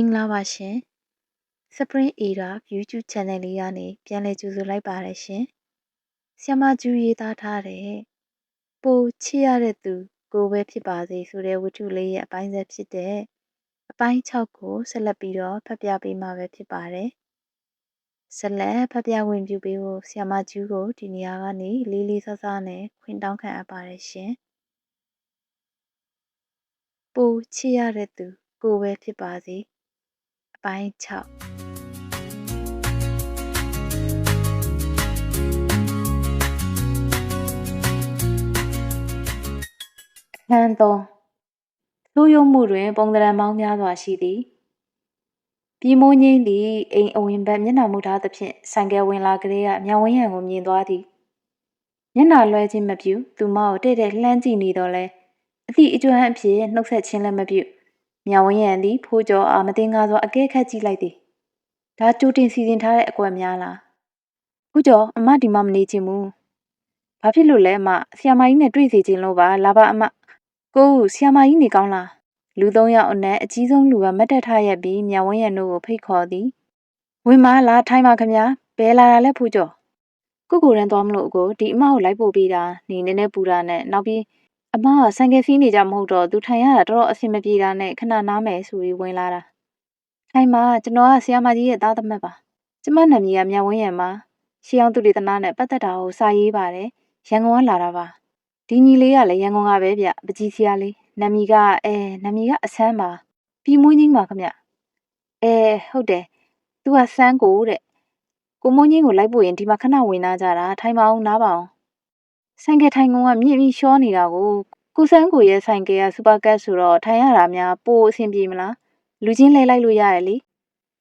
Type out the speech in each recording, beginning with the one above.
င်္ဂလာပါရှင် Spring Era YouTube Channel လေးကနေပြန်လည်ကြိုဆိုလိုက်ပါတယ်ရှင်ဆ iam မကျူရေးသားထားတဲ့ပိုချစ်ရတဲ့သူ ကိုပဲဖြစ်ပါစေဆိုတဲ့ဝတ္ထုလေးရဲ့အပိုင်းဆက်ဖြစ်တဲ့အပိုင်း6ကိုဆက်လက်ပြီးတော့ဖတ်ပြပေးမှာပဲဖြစ်ပါတယ်ဆက်လက်ဖတ်ပြဝင်ပြုပေးဖို့ဆ iam မကျူကိုဒီနေရာကနေလေးလေးဆဆနဲ့ခွင့်တောင်းခံအပ်ပါတယ်ရှင်ပိုချစ်ရတဲ့သူကိုပဲဖြစ်ပါစေအ ပိုင်း6အခန်း3သိုးရုံမှုတွင် ပုံသဏ္ဍာန်ပေါင်းများစွာရှိသည်ပြည်မိုးငိမ့်သည်အိမ်အဝင်ဘက်မျက်နှာမူထားသဖြင့်ဆိုင်ကယ်ဝင်လာကလေးကမြောင်ဝင်းရံကိုမြင်သွားသည်မျက်နှာလွှဲခြင်းမပြုသူမကိုတဲ့တဲ့လှမ်းကြည့်နေတော့လဲအသည့်အကျွမ်းအဖြစ်နှုတ်ဆက်ခြင်းလည်းမပြု မြောင်ဝင်းရံသည်ဖိုးကျော်အားမတင်ကားစွာအကဲခတ်ကြည့်လိုက်သည်ဒါကြိုတင်စီစဉ်ထားတဲ့အကွက်များလားဖိုးကျော်အမဒီမှာမနေချင်ဘူးဘာဖြစ်လို့လဲအမဆီယမကြီးနဲ့တွေ့စီခြင်းလို့ပါလာပါအမကိုဆီယမကြီးနေကောင်းလားလူသုံးယောက်အနက်အကြီးဆုံးလူကမတ်တက်ထရက်ပြီးမြောင်ဝင်းရံတို့ကိုဖိတ်ခေါ်သည်ဝင်မလားထိုင်ပါခမဘယ်လာတာလဲဖိုးကျော်ကိုကိုရန်သွားမလို့ကိုဒီအမကိုလိုက်ပို့ပေးတာနေနေနဲ့ပူတာနဲ့နောက်ပြီး အမကဆိုင်ကယ်စီးနေကြမဟုတ်တော့သူထိုင်ရတာတော်တော်အဆင်မပြေတာနဲ့ခဏနားမယ်ဆိုပြီးဝင်လာတာထိုင်ပါကျွန်တော်ကဆီယမကြီးရဲ့သားသမက်ပါကျမနာမည်ကမြောင်ဝင်းရံပါရှေးအောင်သူတေသနာနဲ့ပတ်သက်တာကိုစာရေးပါတယ်ရန်ကုန်ကလာတာပါဒီညီလေးကလည်းရန်ကုန်ကပဲဗျပကြီးစရာလေးနာမည်ကအဲနာမည်ကအဆန်းပါပြီးမွေးငင်းပါခမအဲဟုတ်တယ်သူကဆန်းကိုတဲ့ကိုမွေးငင်းကိုလိုက်ပို့ရင်ဒီမှာခဏဝင်လာကြတာထိုင်ပါအောင်နားပါအောင် ဆိုင်ကထိုင်ကုန်ကမြင့်ပြီးရှောနေတာကိုကိုဆန်းကိုရဲ့ဆိုင်ကကစူပါကတ်ဆိုတော့ထိုင်ရတာများပိုအဆင်ပြေမလားလူချင်းလဲလိုက်လို့ရရဲ့လေ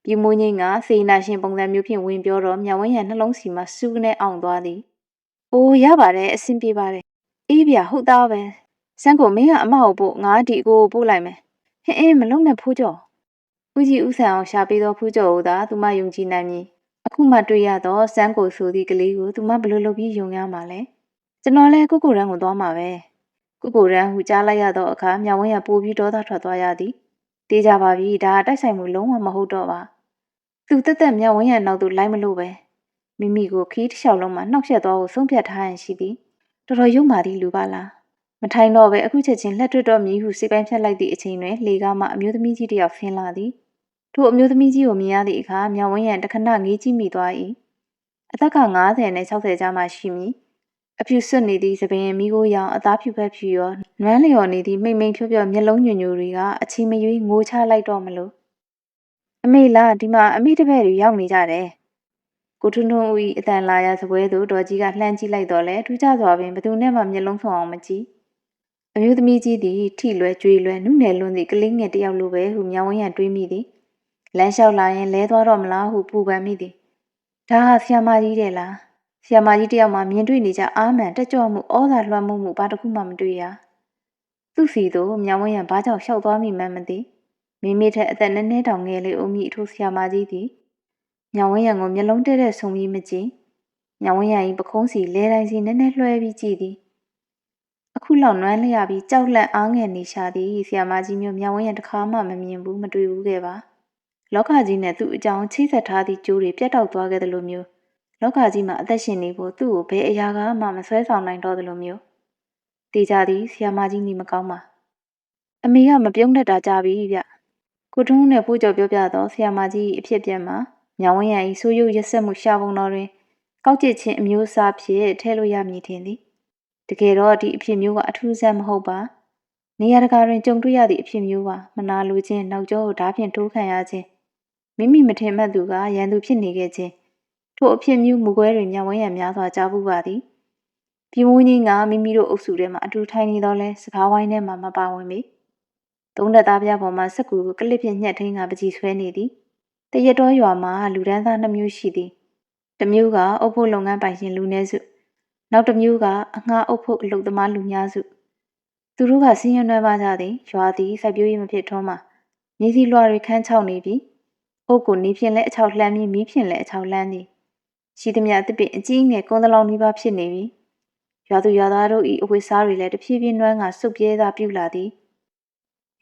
ပြီးမွေးငင်းကစေနာရှင်ပုံစံမျိုးဖြင့်ဝင်ပြောတော့မြောင်ဝင်းရနှလုံးစီမှာစူးကနေအောင်သွားသည်။အိုးရပါတယ်အဆင်ပြေပါတယ်။အေးဗျာဟုတ်သားပဲ။စန်းကိုမင်းကအမကိုပို့ငါဒီအကိုကိုပို့လိုက်မယ်။ဟင်းအင်းမလုံးနဲ့ဖိုးကြော်။ဦးကြီးဦးဆန်အောင်ရှာပေးသောဖိုးကြော်ကိုသာသူမယုံကြည်နိုင်မည်။အခုမှတွေ့ရသောစန်းကိုဆိုသည့်ကလေးကိုသူမဘလို့လုပ်ပြီးယုံရမှာလဲ။ ကျွန်တော်လည်းကုကုရန်ကိုသွားမှာပဲ။ကုကုရန်ဟူကြားလိုက်ရသောအခါမြောင်ဝင်းရပိုးပြီးဒေါသထွက်သွားရသည်။တေးကြပါပြီဒါတိုက်ဆိုင်မှုလုံးဝမဟုတ်တော့ပါ။သူတက်တက်မြောင်ဝင်းရနောက်သို့လိုက်မလို့ပဲ။မိမိကိုခီးတစ်လျှောက်လုံးမှာနှောက်ယှက်သွားဖို့ဆုံးဖြတ်ထားရန်ရှိသည်တော်တော်ရုံမာသည့်လူပါလားမထိုင်တော့ပဲအခုချက်ချင်းလက်တွတ်တော့မြည်ဟုစိတ်ပိုင်းဖြတ်လိုက်သည့်အချိန်တွင်လေကားမှအမျိုးသမီးကြီးတစ်ယောက်ဆင်းလာသည်ထို့အမျိုးသမီးကြီးကိုမြင်ရသည့်အခါမြောင်ဝင်းရန်တခဏငေးကြည့်မိသွား၏အသက်က90နဲ့60ကြားမှရှိမည် အဖြူစွတ်နေသည့်သပင်မိကိုရောင်အသားဖြူဖက်ဖြူရောနွမ်းလျော်နေသည့်မိမ့်မိန်ဖြောဖြောမျက်လုံးညွညူတွေကအချင်းမရွေးငိုချလိုက်တော့မလို့အမေလားဒီမှာအမေတပည့်တွေရောက်နေကြတယ်ကိုထွန်းထွန်းဦး၏အတန်လာရစပွဲသို့ဒေါ်ကြီးကလှမ်းကြည့်လိုက်တော့လဲထူးခြားစွာပင်ဘသူနဲ့မှမျက်လုံးဆုံအောင်မကြည့်အမျိုးသမီးကြီးသည်ထိလွယ်ကြွေလွယ်နုနယ်လွန်းသည့်ကလေးငယ်တစ်ယောက်လိုပဲဟုမြောင်ဝင်းရန်တွေးမိသည်လမ်းလျှောက်လာရင်လဲသွားတော့မလားဟုပူပန်မိသည်ဒါဟာဆီယမကြီးတဲ့လား ဆီယမကြီးတယောက်မှမြင်တွေ့နေကြအာမန်တက်ကြွမှုဩဇာလွှမ်းမိုးမှုဘာတစ်ခုမှမတွေ့ရသူ့စီသို့မြောင်ဝင်းရန်ဘာကြောင့်လျှောက်သွားမိမှန်းမသိမိမိထက်အသက်နည်းနည်းတောင်ငယ်လေးအုံးမိအထိုးဆီယမကြီးသည်ညောင်ဝင်းရံကိုမျက်လုံးတဲတဲ့ဆုံပြီးမကြည့်ညောင်ဝင်းရံဤပခုံးစီလဲတိုင်းစီနည်းနည်းလွှဲပြီးကြည့်သည်အခုလောက်နွမ်းလျက်ပြီးကြောက်လန့်အားငယ်နေရှာသည်ဆီယာမကြီးမျိုးညောင်ဝင်းရံတစ်ခါမှမမြင်ဘူးမတွေ့ဘူးခဲ့ပါလောကကြီးနဲ့သူ့အကြောင်းချိတ်ဆက်ထားသည့်ကြိုးတွေပြတ်တောက်သွားခဲ့တယ်လို့မျိုး လောကကြီးမှာအသက်ရှင်နေဖို့သူ့ကိုဘယ်အရာကမှမဆွဲဆောင်နိုင်တော့တယ်လို့မျိုးတေချာသည်ဆီယာမကြီးနေမကောင်းပါအမေကမပြုံးတတ်တာကြပြီဗျကိုထုံးနဲ့ဖိုးကြော်ပြောပြတော့ဆီယာမကြီးအဖြစ်ပြက်မှာညောင်ဝင်းရန်၏ဆိုးရုပ်ရက်ဆက်မှုရှာပုံတော်တွင်ကောက်ကျစ်ခြင်းအမျိုးအစားဖြင့်ထည့်လို့ရမည်ထင်သည်တကယ်တော့ဒီအဖြစ်မျိုးကအထူးဆန်းမဟုတ်ပါနေရာတကာတွင်ကြုံတွေ့ရသည့်အဖြစ်မျိုးပါမနာလိုခြင်းနောက်ကျောကိုဓာဖြင့်ထိုးခံရခြင်းမိမိမထင်မှတ်သူကရန်သူဖြစ်နေခဲ့ခြင်း ထို့အဖြစ်မျိုးမူကွဲတွင်ညဝန်းရံများစွာကြားပူပါသည်ပြည်မွေးကြီးကမိမိတို့အုပ်စုထဲမှာအတူထိုင်နေတော့လဲစကားဝိုင်းထဲမှာမပါဝင်ပေသုံးသက်သားပြပေါ်မှာစက်ကူကိုကလစ်ဖြင့်ညှက်ထင်းကပကြီးဆွဲနေသည်တရတော်ရွာမှာလူဒန်းသားနှစ်မျိုးရှိသည်။တစ်မျိုးကအုပ်ဖို့လုပ်ငန်းပိုင်ရှင်လူနည်းစုနောက်တစ်မျိုးကအငှားအုပ်ဖို့အလုပ်သမားလူများစုသူတို့ကစင်းရဲနှွဲပါကြသည်ရွာသည်စိုက်ပျိုးရေးမဖြစ်ထွန်းမှာမြေစီလွှာတွေခန်းချောက်နေပြီအုပ်ကိုနေဖြင့်လည်းအချောက်လှမ်းပြီးမီးဖြင့်လည်းအချောက်လှမ်းသည် ရှိသမျှအသစ်ပင်အကြီးငယ်ကွန်တလောင်နီးပါးဖြစ်နေပြီရွာသူရွာသားတို့၏အဝတ်စားတွေလည်းတဖြည်းဖြည်းနှွမ်းကစုပ်ပြဲသာပြုလာသည်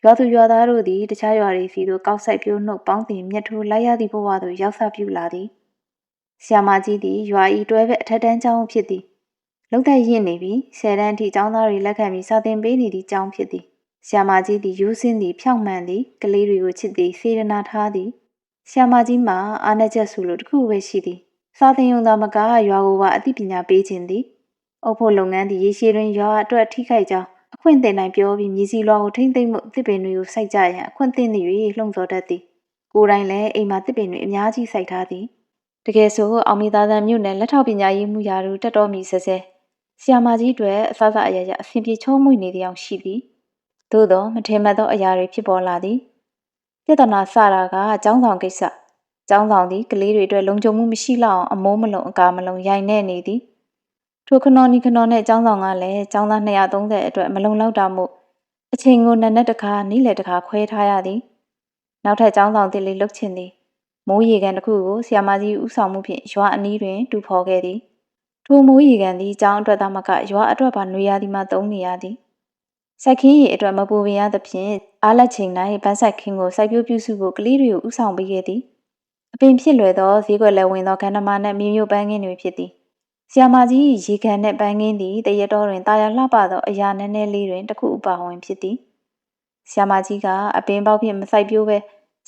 ရွာသူရွာသားတို့သည်တခြားရွာတွေစီသို့ကောက်ဆိုင်ပြိုးနှုတ်ပေါင်းတင်မြတ်ထိုးလိုက်ရသည့်ဘဝသို့ရောက်ဆပြုလာသည်ဆ iam မကြီးသည်ရွာဤတွဲဘက်အထက်တန်းကျောင်းဖြစ်သည်လုံသက်ရင့်နေပြီးဆယ်တန်းအထိကျောင်းသားတွေလက်ခံပြီးစာသင်ပေးနေသည့်ကျောင်းဖြစ်သည်ဆ iam မကြီးသည်ယူးစင်းသည်ဖြောင့်မှန်သည်ကလေးတွေကိုချစ်သည်စေရနာထားသည်ဆ iam မကြီးမှာအာဏာချက်ဆိုလိုတစ်ခုပဲရှိသည် စာသင်ရုံသာမကရွာကိုပါအသိပညာပေးခြင်းသည်အုပ်ဖို့လုပ်ငန်းသည်ရေရှည်တွင်ရွာအတွက်ထိခိုက်ကြောင်းအခွင့်တင်နိုင်ပြောပြီးမြေစီလွှာကိုထိမ့်သိမ့်မှုတစ်ပင်တွေကိုစိုက်ကြရန်အခွင့်တင်သည်၍လှုံ့ဆော်တတ်သည်ကိုယ်တိုင်လည်းအိမ်မှာတစ်ပင်တွေအများကြီးစိုက်ထားသည်တကယ်ဆိုအောင်မီသားသံမြို့နယ်လက်ထောက်ပညာရေးမှုရာတို့တက်တော်မီဆဲဆဲဆီယာမကြီးတွေအစစအရရအဆင်ပြေချုံးမွေ့နေတဲ့အအောင်ရှိသည်သို့သောမထင်မှတ်သောအရာတွေဖြစ်ပေါ်လာသည်ပြဿနာစတာကအကြောင်းဆောင်ကိစ္စ ကျောင်းဆောင်သည်ကလေးတွေအတွက်လုံခြုံမှုမရှိလောက်အောင်အမိုးမလုံအကာမလုံရိုင်နေနေသည်ထိုခနော်နီခနော်နဲ့ကျောင်းဆောင်ကလည်းကျောင်းသား230အတွက်မလုံလောက်တာမို့အချိန်ကိုနက်နက်တစ်ခါနီးလေတစ်ခါခွဲထားရသည်နောက်ထပ်ကျောင်းဆောင်တစ်လေးလုတ်ချင်သည်မိုးရေကန်တစ်ခုကိုဆီယာမကြီးဥဆောင်မှုဖြင့်ရွာအနီးတွင်တူဖော်ခဲ့သည်ထိုမိုးရေကန်သည်ကျောင်းအတွက်သာမကရွာအတွက်ပါနှွေရသည်မှသုံးနေရသည်စိုက်ခင်းရည်အတွက်မပူပင်ရသဖြင့်အားလက်ချိန်၌ဗန်းစိုက်ခင်းကိုစိုက်ပျိုးပြုစုဖို့ကလေးတွေကိုဥဆောင်ပေးခဲ့သည် အပင်ဖြစ်လွယ်သောဈေးကွက်လည်းဝင်သောခန္ဓမာနှင့်မြေမြို့ပန်းခင်းတွေဖြစ်သည်။ဆီယာမာကြီးရေခံနှင့်ပန်းခင်းသည်တရတော်တွင်တာယာလှပသောအရာနည်းနည်းလေးတွင်တစ်ခုအပါဝင်ဖြစ်သည်။ဆီယာမာကြီးကအပင်ပေါက်ဖြင့်မဆိုင်ပြိုးပဲ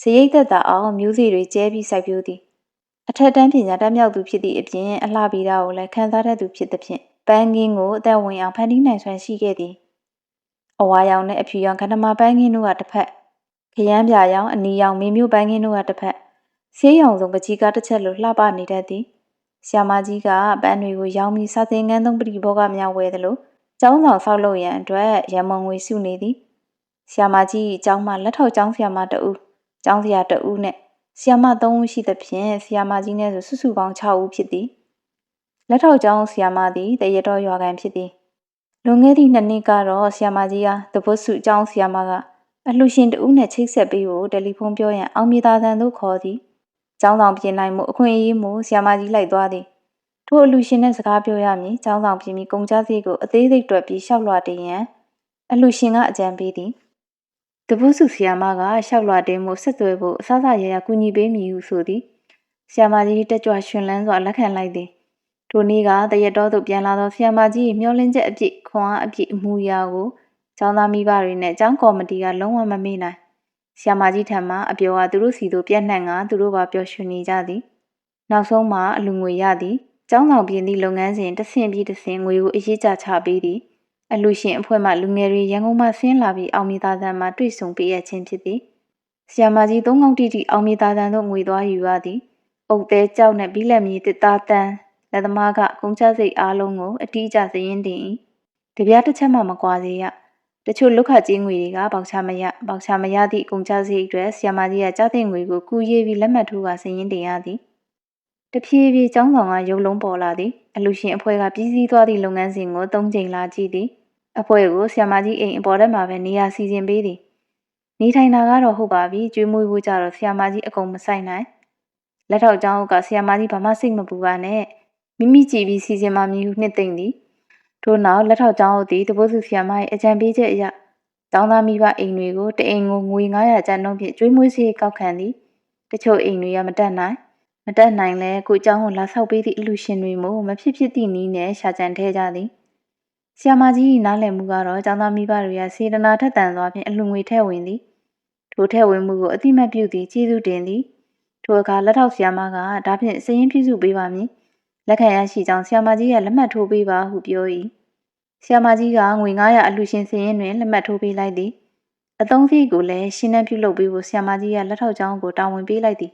ဇရိတ်သက်သာအောင်မျိုးစေ့တွေကျဲပြီးစိုက်ပျိုးသည်။အထက်တန်းပညာတတ်မြောက်သူဖြစ်သည့်အပြင်အလှပီတာကိုလည်းခံစားတတ်သူဖြစ်သဖြင့်ပန်းခင်းကိုအသက်ဝင်အောင်ဖန်တီးနိုင်စွမ်းရှိခဲ့သည်။အဝါရောင်နှင့်အဖြူရောင်ခန္ဓမာပန်းခင်းတို့ကတစ်ဖက်ခရမ်းပြာရောင်အနီရောင်မင်းမျိုးပန်းခင်းတို့ကတစ်ဖက် ဆေးရောင်စုံပကြီးကားတစ်ချက်လိုလှပနေတတ်သည်ဆ iam မကြီးကပန်းတွေကိုရောင်းပြီးစာသင်ခန်းသုံးပရိဘောကများဝယ်သလိုကျောင်းဆောင်ဆောက်လုပ်ရန်အတွက်ရမုံငွေစုနေသည်ဆ iam မကြီးကျောင်းမှာလက်ထောက်ကျောင်းဆရာမတဦးကျောင်းဆရာတဦးနဲ့ဆ iam မ3ဦးရှိသဖြင့်ဆ iam မကြီးနဲ့ဆိုစုစုပေါင်း6ဦးဖြစ်သည်လက်ထောက်ကျောင်းဆ iam မသည်တရတော်ရွာကန်ဖြစ်သည်လွန်ခဲ့သည့်နှစ်နှစ်ကတော့ဆ iam မကြီးအားတပုတ်စုကျောင်းဆ iam မကအလှရှင်တဦးနဲ့ချိတ်ဆက်ပေးဖို့တယ်လီဖုန်းပြောရန်အောင်မြေသာသံသို့ခေါ်သည် ကျောင်းဆောင်ပြင်နိုင်မှုအခွင့်အရေးမှုဆီယာမကြီးလိုက်သွားသည်ထို့အလူရှင်နဲ့စကားပြောရမည်ကျောင်းဆောင်ပြင်ပြီးကုန်ကြစည်ကိုအသေးစိတ်တွက်ပြီးရှောက်လွှာတင်ရန်အလူရှင်ကအကြံပေးသည်တပုစုဆီယာမကရှောက်လွှာတင်မှုဆက်သွယ်ဖို့အစစရရကူညီပေးမည်ဟုဆိုသည်ဆီယာမကြီးတက်ကြွရှင်လန်းစွာလက်ခံလိုက်သည်ထိုနေ့ကတရက်တော်သို့ပြန်လာသောဆီယာမကြီးမျောလင်းချက်အပြည့်ခွန်အားအပြည့်အမှုရာကိုကျောင်းသားမိဘတွေနဲ့ကျောင်းကော်မတီကလုံးဝမမေ့နိုင် ဆရာမကြီးထံမှအပြောကသူတို့စီသို့ပြန့်နှံ့ကသူတို့ပါပျော်ရွှင်နေကြသည်နောက်ဆုံးမှာအလူငွေရသည်ကျောင်းဆောင်ပြင်းသည့်လုပ်ငန်းစဉ်တဆင့်ပြီးတဆင့်ငွေကိုအရေးကြချပေးသည်အလူရှင်အဖွဲ့မှလူငယ်တွေရန်ကုန်မှဆင်းလာပြီးအောင်မြေသားသံမှတွေ့ဆုံပေးရခြင်းဖြစ်သည်ဆရာမကြီးသုံးကောင်းတီတီအောင်မြေသားသံတို့ငွေသွားယူရသည်အုတ်သေးကြောက်နဲ့ဘီလက်မြေတစ်သားတန်းလက်သမားကကုန်ချစိတ်အားလုံးကိုအတိအကျစည်ရင်းတင်၏တပြားတစ်ချက်မှမကွာစေရ တချို့လုခကြေးငွေတွေကပေါချမရပေါချမရသည့်ကုန်ကျစရိတ်အတွက်ဆီယမကြီးကကြားတဲ့ငွေကိုကူရေးပြီးလက်မှတ်ထိုးကစည်ရင်းတင်ရသည်တဖြည်းဖြည်းကျောင်းဆောင်ကရုပ်လုံးပေါ်လာသည်အလူရှင်အဖွဲ့ကပြည်စည်းသွားသည့်လုပ်ငန်းစဉ်ကိုသုံးချိန်လာကြည့်သည်အဖွဲ့ကိုဆီယမကြီးအိမ်အပေါ်တက်မှာပဲနေရာစီစဉ်ပေးသည်နေထိုင်တာကတော့ဟုတ်ပါပြီကျွေးမွေးဖို့ကြတော့ဆီယမကြီးအကုန်မဆိုင်နိုင်လက်ထောက်ကျောင်းကဆီယမကြီးဘာမှစိတ်မပူပါနဲ့မိမိကြည့်ပြီးစီစဉ်မှမည်ဟုနှစ်သိမ့်သည် ထို့နောက်လက်ထောက်ကျောင်းအုပ်သည်တပုတ်စုဆီယမ၏အကြံပေးချက်အရကျောင်းသားမိဘအိမ်တွေကိုတအိမ်ကိုငွေ900ကျပ်နှုန်းဖြင့်ကျွေးမွေးစေကောက်ခံသည်တချို့အိမ်တွေကမတက်နိုင်မတက်နိုင်လဲကိုကျောင်းကိုလာဆောက်ပေးသည့်အလူရှင်တွေမို့မဖြစ်ဖြစ်သည့်နည်းနဲ့ရှာကြံထဲကြသည်ဆီယမကြီး၏နားလည်မှုကတော့ကျောင်းသားမိဘတွေရစေတနာထက်သန်စွာဖြင့်အလူငွေထည့်ဝင်သည်ထိုထည့်ဝင်မှုကိုအတိမတ်ပြုသည်ကျေးဇူးတင်သည်ထိုအခါလက်ထောက်ဆီယမကဒါဖြင့်စရင်ပြုစုပေးပါမည်လက်ခံရရှိကြောင်းဆီယမကြီးကလက်မှတ်ထိုးပေးပါဟုပြော၏ ဆရာမကြီးကငွေ900အလှရှင်စရင်တွင်လက်မှတ်ထိုးပေးလိုက်သည်အသုံးစရိတ်ကိုလည်းရှင်းနှံပြုလုပ်ပေးဖို့ဆရာမကြီးကလက်ထောက်ကျောင်းကိုတာဝန်ပေးလိုက်သည်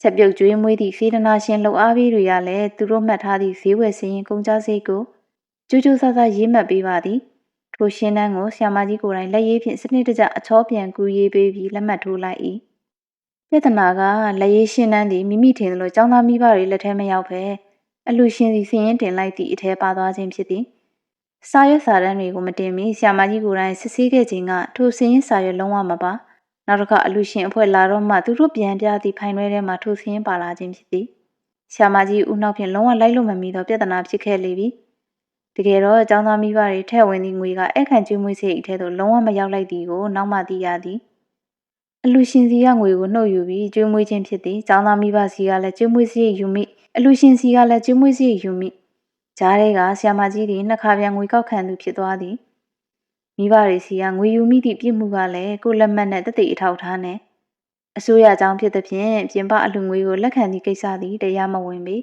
ချက်ပြုတ်ကျွေးမွေးသည့်စေတနာရှင်လှုပ်အားပေးတွေကလည်းသူတို့မှတ်ထားသည့်ဈေးဝယ်စရင်ကုန်ကြစရိတ်ကိုကြိုးကြိုးဆဆရေးမှတ်ပေးပါသည်ထိုရှင်းနှန်းကိုဆရာမကြီးကိုယ်တိုင်လက်ရေးဖြင့်စနစ်တကျအချောပြန်ကူရေးပေးပြီးလက်မှတ်ထိုးလိုက်၏ပြဿနာကလက်ရေးရှင်းနှန်းသည်မိမိထင်သလိုចောင်းသားမိဘတွေလက်ထဲမရောက်ပဲအလူရှင်စီစရင်တင်လိုက်သည့်အထဲပါသွားခြင်းဖြစ်သည် စာရွက်စာတမ်းတွေကိုမတင်မီဆရာမကြီးကိုယ်တိုင်စစ်ဆေးခဲ့ခြင်းကထိုစင်းရင်စာရွက်လုံးဝမပါနောက်တစ်ခါအလူရှင်အဖွဲ့လာတော့မှသူတို့ပြန်ပြသည့်ဖိုင်တွဲထဲမှာထိုစင်းပါလာခြင်းဖြစ်သည်ဆရာမကြီးဦးနောက်ဖြင့်လုံးဝလိုက်လို့မမီသောပြဿနာဖြစ်ခဲ့လေပြီတတကယ်တော့ចောင်းသားမိဘတွေထဲ့ဝင်သည့်ငွေကအခန့်ကျွေးမွေးစရိတ်ထဲသို့လုံးဝမရောက်လိုက်သည်ကိုနောက်မှသိရသည်အလူရှင်စီကငွေကိုနှုတ်ယူပြီးကျွေးမွေးခြင်းဖြစ်သည်ចောင်းသားမိဘစီကလည်းကျွေးမွေးစရိတ်ယူမိအလူရှင်စီကလည်းကျွေးမွေးစရိတ်ယူမိ ဂျားတွေကဆီယာမကြီးသည်နှစ်ခါပြန်ငွေကောက်ခံသူဖြစ်သွားသည်မိဘတွေစီကငွေယူမိသည့်ပြစ်မှုကလည်းကိုလက်မှတ်နဲ့တသိအထောက်ထားနဲ့အစိုးရအကြောင်းဖြစ်သဖြင့်ပြင်ပအလူငွေကိုလက်ခံသည့်ကိစ္စသည်တရားမဝင်ပေ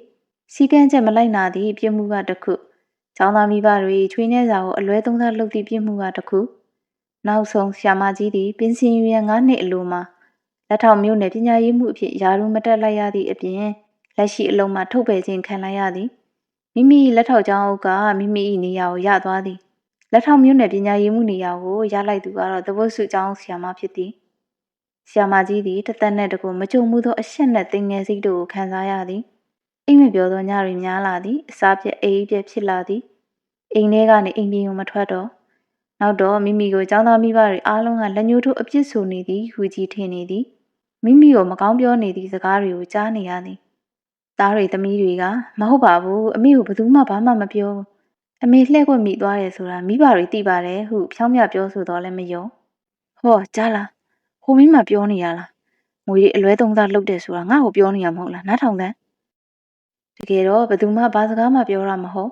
စီကံချက်မလိုက်နာသည့်ပြစ်မှုကတစ်ခုကျောင်းသားမိဘတွေချွေးနှဲစာကိုအလွဲသုံးစားလုပ်သည့်ပြစ်မှုကတစ်ခုနောက်ဆုံးဆ iam ကြီးသည်ပင်စင်ယူရန်9နှစ်အလိုမှာလက်ထောက်မျိုးနယ်ပညာရေးမှုအဖြစ်ယာရုမတက်လိုက်ရသည့်အပြင်လက်ရှိအလုံးမှာထုတ်ပယ်ခြင်းခံလိုက်ရသည် မိမိလက်ထောက်ကျောင်းအုပ်ကမိမိ၏နေရာကိုရသွားသည်လက်ထောက်မျိုးနယ်ပညာရေးမှုနေရာကိုရလိုက်သူကတော့သဘုတ်စုကျောင်းဆရာမဖြစ်သည်ဆရာမကြီးသည်တသက်နဲ့တကူမကြုံမှုသောအရှက်နဲ့တင်ငယ်စိတ်တို့ကိုခံစားရသည်အိမ်မပြောသောညတွေများလာသည်အစာပြက်အေးပြက်ဖြစ်လာသည်အိမ်ထဲကနေအိမ်ပြင်ကိုမထွက်တော့နောက်တော့မိမိကိုចောင်းသားမိဘတွေအားလုံးကလက်ညှိုးထိုးအပြစ်ဆိုနေသည်ဟူကြီးထင်နေသည်မိမိကိုမကောင်းပြောနေသည့်စကားတွေကိုကြားနေရသည် သားတွေသမီးတွေကမဟုတ်ပါဘူးအမေကိုဘယ်သူမှဘာမှမပြောအမေလှဲ့ခွင့်မိသွားတယ်ဆိုတာမိဘတွေသိပါတယ်ဟုဖြောင်းပြပြောဆိုတော့လည်းမယုံဟောကြားလားဟိုမင်းမပြောနေရလားငွေအလွဲသုံးစားလုပ်တယ်ဆိုတာငါ့ကိုပြောနေရမဟုတ်လားနားထောင်သမ်းတကယ်တော့ဘယ်သူမှဘာစကားမှပြောတာမဟုတ်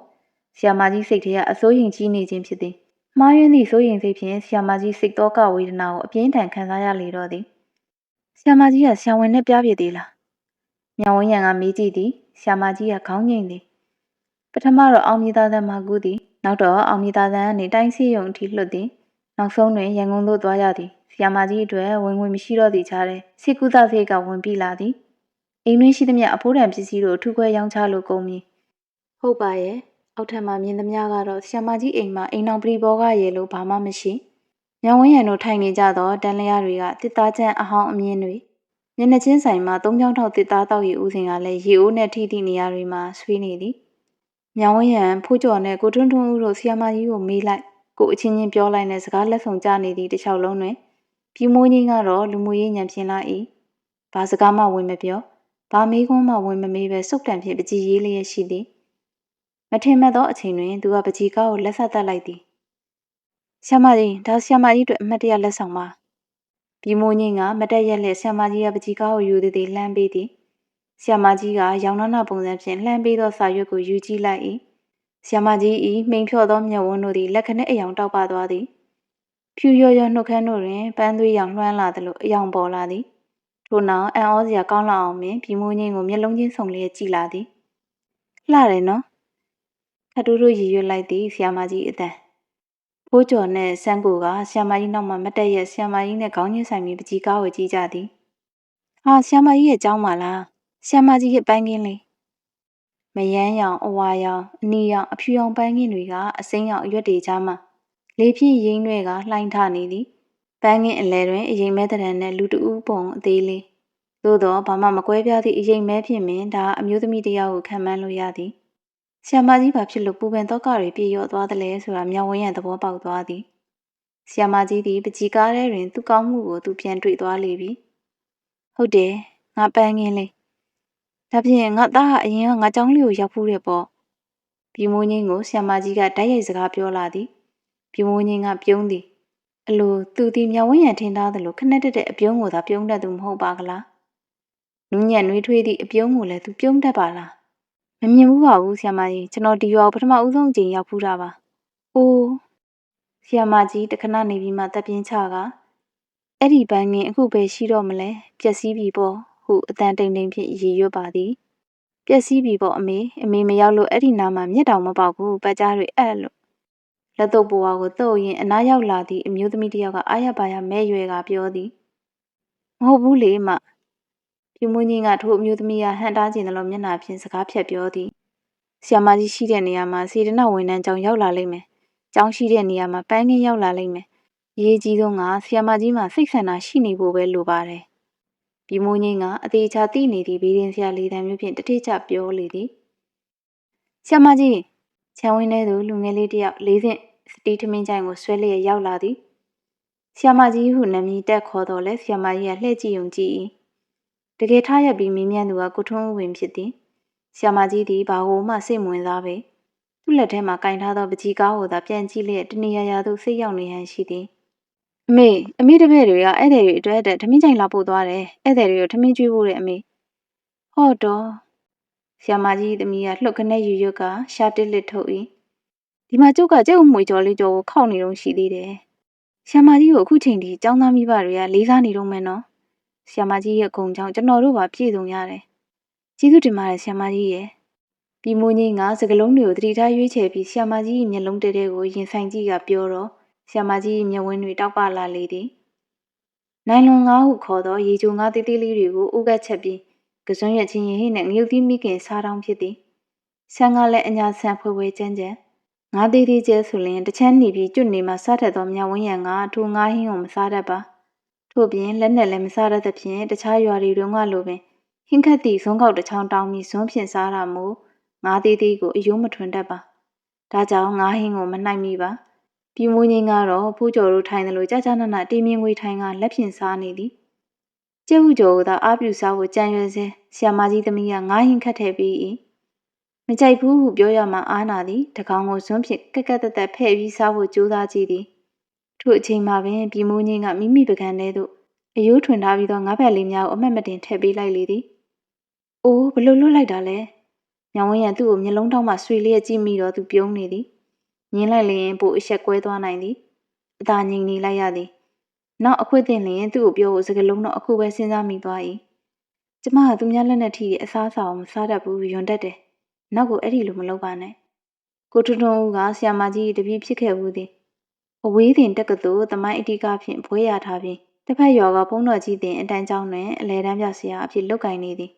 ဆရာမကြီးစိတ်ထဲကအစိုးရင်ကြီးနေခြင်းဖြစ်သည်မှားယွင်းသည့်စိုးရင်စိတ်ဖြင့်ဆရာမကြီးစိတ်တော့ကဝေဒနာကိုအပြင်းထန်ခံစားရလေတော့သည်ဆရာမကြီးကဆရာဝန်နဲ့ပြပြသေးလား မြောင်ဝင်းရံကမေးကြည့်သည်ဆရာမကြီးကခေါင်းငိမ့်သည်ပထမတော့အောင်မြေသားသန်းမှာကူးသည်နောက်တော့အောင်မြေသားသန်းကနေတိုင်းစီရုံအထိလွတ်သည်နောက်ဆုံးတွင်ရန်ကုန်သို့သွားရသည်ဆီယာမကြီးအတွက်ဝင်ဝင်မရှိတော့သည့်ကြားတဲ့စေကူသားစိတ်ကဝင်ပြီးလာသည်အိမ်တွင်းရှိသမျှအဖိုးတန်ပစ္စည်းတို့ထူခွဲရောင်းချလို့ကုန်ပြီဟုတ်ပါရဲ့အောက်ထပ်မှာမြင်သမျှကတော့ဆီယာမကြီးအိမ်မှာအိမ်အောင်ပရိဘောကရေလို့ဘာမှမရှိညောင်ဝင်းရံတို့ထိုင်နေကြသောတန်လျာတွေကတစ်သားချမ်းအဟောင်းအမြင်တွေ မျက်နှာချင်းဆိုင်မှာသုံးချောင်းထောက်တစ်သားတောက်ရီဦးစင်ကလည်းရေအိုးနဲ့ထိသည့်နေရာတွေမှာဆွေးနေသည်။မြောင်ဝင်းရံဖိုးကျော်နဲ့ကိုထွန်းထွန်းဦးတို့ဆီယမာကြီးကိုမေးလိုက်ကိုအချင်းချင်းပြောလိုက်နဲ့စကားလက်ဆောင်ကြနေသည့်တစ်ချောင်းလုံးတွင်ပြမိုးကြီးကတော့လူမှုရေးညံပြင်းလာ၏။ဘာစကားမှဝင်မပြော။ဘာမေးခွန်းမှဝင်မမေးပဲစုတ်တံဖြင့်ပကြီးရေးလျက်ရှိသည်။မထင်မှတ်သောအချိန်တွင်သူကပကြီးကားကိုလက်ဆက်တက်လိုက်သည်။ဆ iam မကြီးဒါဆ iam မကြီးအတွက်အမတ်တရလက်ဆောင်ပါ။ ပြီးမိုးငင်းကမတက်ရက်လက်ဆ iam မကြီးကပကြီးကားကိုယူသည်သည်လှမ်းပေးသည်ဆ iam မကြီးကရောင်နှနာပုံစံဖြင့်လှမ်းပေးသောစာရွက်ကိုယူကြည့်လိုက်၏ဆ iam မကြီး၏မိန်ဖြော့သောမျက်ဝန်းတို့သည်လက်ခနဲ့အယောင်တောက်ပသွားသည်ဖြူရော်ရော်နှုတ်ခမ်းတို့တွင်ပန်းသွေးရောင်လွှမ်းလာသလိုအယောင်ပေါ်လာသည်ထို့နောက်အံ့ဩစရာကောင်းလောက်အောင်ပင်ပြီးမိုးငင်းကိုမျက်လုံးချင်းဆုံလျက်ကြည့်လာသည်လှတယ်နော်ခတူးတို့ရည်ရွယ်လိုက်သည်ဆ iam မကြီးအတန် ဖိုးကျော်နဲ့ဆန်းကိုကဆ iam မကြီးနောက်မှမတက်ရက်ဆ iam မကြီးနဲ့ခေါင်းချင်းဆိုင်ပြီးပကြီးကားကိုကြည့်ကြသည်။ဟာဆ iam မကြီးရဲ့အကြောင်းပါလား။ဆ iam မကြီးရဲ့ပိုင်းကင်းလေး။မယန်းရောင်အဝါရောင်အနီရောင်အဖြူရောင်ပိုင်းကင်းတွေကအစိမ်းရောင်အရွက်တွေကြားမှာလေပြည့်ရင်းတွေကလှိုင်းထနေသည်။ပန်းကင်းအလဲတွင်အရင်မဲတရံနဲ့လူတူဦးပုံအသေးလေး။သို့သောဘာမှမကွဲပြားသည့်အရင်မဲဖြင့်ပင်ဒါအမျိုးသမီးတယောက်ကိုခံမှန်းလို့ရသည်။ ဆရာမကြီးဘာဖြစ်လို့ပူပန်တော့ကတွေပြေရော့သွားတယ်လဲဆိုတာမြောင်ဝင်းရဲ့သဘောပေါက်သွားသည်ဆရာမကြီးသည်ပကြီကားထဲတွင်သူ့ကောင်းမှုကိုသူပြန်တွေ့သွားလေပြီဟုတ်တယ်ငါပန်းငင်းလေးဒါဖြင့်ငါသားအရင်ကငါကြောင်းလေးကိုရောက်ဖူးတယ်ပေါ့ပြူမိုးငင်းကိုဆရာမကြီးကတိုက်ရိုက်စကားပြောလာသည်ပြူမိုးငင်းကပြုံးသည်အလိုသူသည်မြောင်ဝင်းရံထင်သားသလိုခနဲ့တက်တဲ့အပြုံးကိုသာပြုံးတတ်သူမဟုတ်ပါကလားနူးညံ့နှွေးထွေးသည့်အပြုံးကိုလည်းသူပြုံးတတ်ပါလား မမြင်ဘူးပါဘူးဆရာမကြီးကျွန်တော်ဒီရွာကိုပထမဦးဆုံးအကြိမ်ရောက်ဖူးတာပါ။အိုးဆရာမကြီးတခဏနေပြီးမှတက်ပြင်းချကအဲ့ဒီပန်းငင်အခုပဲရှိတော့မလဲပျက်စီးပြီပေါ့ဟုအတန်တိမ်တိမ်ဖြင့်ရည်ရွတ်ပါသည်ပျက်စီးပြီပေါ့အမေအမေမရောက်လို့အဲ့ဒီနားမှာမျက်တောင်မပေါက်ဘူးပတ်ကြားတွေအဲ့လို့လက်တော့ပွားကိုတုပ်ရင်အနားရောက်လာသည့်အမျိုးသမီးတစ်ယောက်ကအာရပါရမဲရွယ်ကပြောသည်မဟုတ်ဘူးလေမ ပြူမွင်းကြီးကထိုအမျိုးသမီးကဟန်တားကျင်တယ်လို့မျက်နှာဖြင့်စကားဖြတ်ပြောသည်ဆီယမကြီးရှိတဲ့နေရာမှာစေတနာဝန်ထမ်းကြောင်ရောက်လာလိမ့်မယ်။ကျောင်းရှိတဲ့နေရာမှာပန်းကင်းရောက်လာလိမ့်မယ်။ရေးကြီးဆုံးကဆီယမကြီးမှာစိတ်ဆန္ဒရှိနေဖို့ပဲလိုပါတယ်။ပြီးမိုးငင်းကအသေးချာသိနေသည့်ဘေးရင်ဆရာလေးတန်းမျိုးဖြင့်တထိချပြောလေသည်။ဆီယမကြီးချန်ဝင်းထဲသို့လူငယ်လေးတယောက်လေးဆင့်စတီးထမင်းချိုင်ကိုဆွဲလျက်ရောက်လာသည်။ဆီယမကြီးဟုနာမည်တက်ခေါ်တော်လဲဆီယမကြီးကလှည့်ကြည့်ုံကြည့်၏ တကယ်ထားရပြီးမင်းမြန်သူကကိုထွန်းဦးဝင်ဖြစ်သည်။ဆ iam မကြီးသည်ဘာကိုမှစိတ်မဝင်စားပေသူ့လက်ထဲမှာကင်ထားသောပကြီးကားကိုသာပြန်ကြည့်လျက်တနေရာရာသို့စိတ်ရောက်နေဟန်ရှိသည်အမေအမေတပည့်တွေကဧည့်သည်တွေအတွက်တဲ့ထမင်းချိန်လာပို့သွားတယ်ဧည့်သည်တွေကိုထမင်းကျွေးဖို့တဲ့အမေဟောတော့ဆ iam မကြီးသမီးကလှုပ်ခနဲ့ယူရွတ်ကရှာတစ်လစ်ထုတ်၏ဒီမှာကျုပ်ကကျုပ်အမွေကျော်လေးကျော်ကိုခောက်နေတော့ရှိသေးတယ်ဆ iam မကြီးကိုအခုချိန်ထိចောင်းသားမိဘတွေကလေးစားနေတော့မယ်နော် ဆ iam မကြီးရဲ့ဂုံကြောင့်ကျွန်တော်တို့ပါပြည့်စုံရတယ်ကျေးဇူးတင်ပါတယ်ဆ iam မကြီးရဲ့ပြီးမိုးကြီးကစကလုံးတွေကိုတတိထားရွေးချယ်ပြီးဆီယမကြီး၏မျက်လုံးတဲတဲကိုရင်ဆိုင်ကြည့်ကပြောတော့ဆီယမကြီး၏မျက်ဝန်းတွေတောက်ပလာလေသည်နိုင်လွန်ငါးဟုခေါ်သောရေချိုငါးသေးသေးလေးတွေကိုဥကတ်ချက်ပြီးကစွန်းရချင်းရင်ဟိနဲ့ငရုတ်သီးမိခင်စားတောင်းဖြစ်သည်ဆန်းကလည်းအညာဆန်းဖွဲဖွဲကြမ်းကြမ်းငါးသေးသေးကျဲဆိုရင်တချမ်းနေပြီးကျွတ်နေမှစားထက်သောမြဝင်းရံကထိုငါးဟင်းကိုမစားတတ်ပါ ထို့ပြင်လက်နဲ့လည်းမစားတတ်သဖြင့်တခြားရွာတွေတုန်းကလိုပင်ဟင်းခတ်သည့်ဇွန်းကောက်တစ်ချောင်းတောင်းပြီးဇွန်းဖြင့်စားတာမို့ငါးသေးသေးကိုအယိုးမထွန်တတ်ပါဒါကြောင့်ငါးဟင်းကိုမနှိုက်မိပါပြည်မွေးငင်းကတော့ဖိုးကျော်တို့ထိုင်တယ်လို့ကြာကြာနာနာတေးမြင့်ငွေထိုင်ကလက်ဖြင့်စားနေသည်ကျဲဥကျော်ကသာအားပြူစားဖို့ကြံရွယ်စေဆ iam မကြီးသမီးကငါးဟင်းခတ်ထည့်ပြီး၏မကြိုက်ဘူးဟုပြောရမှအားနာသည်တကောင်ကိုဇွန်းဖြင့်ကက်ကက်တက်တက်ဖဲ့ပြီးစားဖို့ကြိုးစားကြည့်သည် ထို့အချိန်မှာပင်ပြည်မွေးငင်းကမိမိပကံထဲသို့အယိုးထွန်ထားပြီးသောငါးဖက်လေးများကိုအမှတ်မတင်ထည့်ပေးလိုက်လေသည်။အိုးဘလို့လွတ်လိုက်တာလဲ။ညောင်ဝင်းရသူ့ကိုမျက်လုံးထောက်မှဆွေလျက်ကြည့်မိတော့သူပြုံးနေသည်။ညင်းလိုက်လျင်ပိုအဆက်ကွဲသွားနိုင်သည်။အသာငြိမ်နေလိုက်ရသည်။နောက်အခွင့်တင်လျင်သူ့ကိုပြောဖို့စကလုံးတော့အခုပဲစဉ်းစားမိသွား၏။ကျမကသူများလက်နဲ့ထိတဲ့အစားအစာကိုမစားတတ်ဘူးယွန်တတ်တယ်။နောက်ကိုအဲ့ဒီလိုမလုပ်ပါနဲ့။ကိုထွန်းထွန်းဦးကဆ iam မကြီးတပည့်ဖြစ်ခဲ့ဘူးသည်။ အဝေးတင်တက္ကသိုလ်သမိုင်းအတိကဖြင့်ဘွဲရထားပြီးတစ်ဖက်ရွာကဘုန်းတော်ကြီးတင်အတန်းကျောင်းတွင်အလဲတန်းပြဆရာအဖြစ်လုပ်ကိုင်နေသည်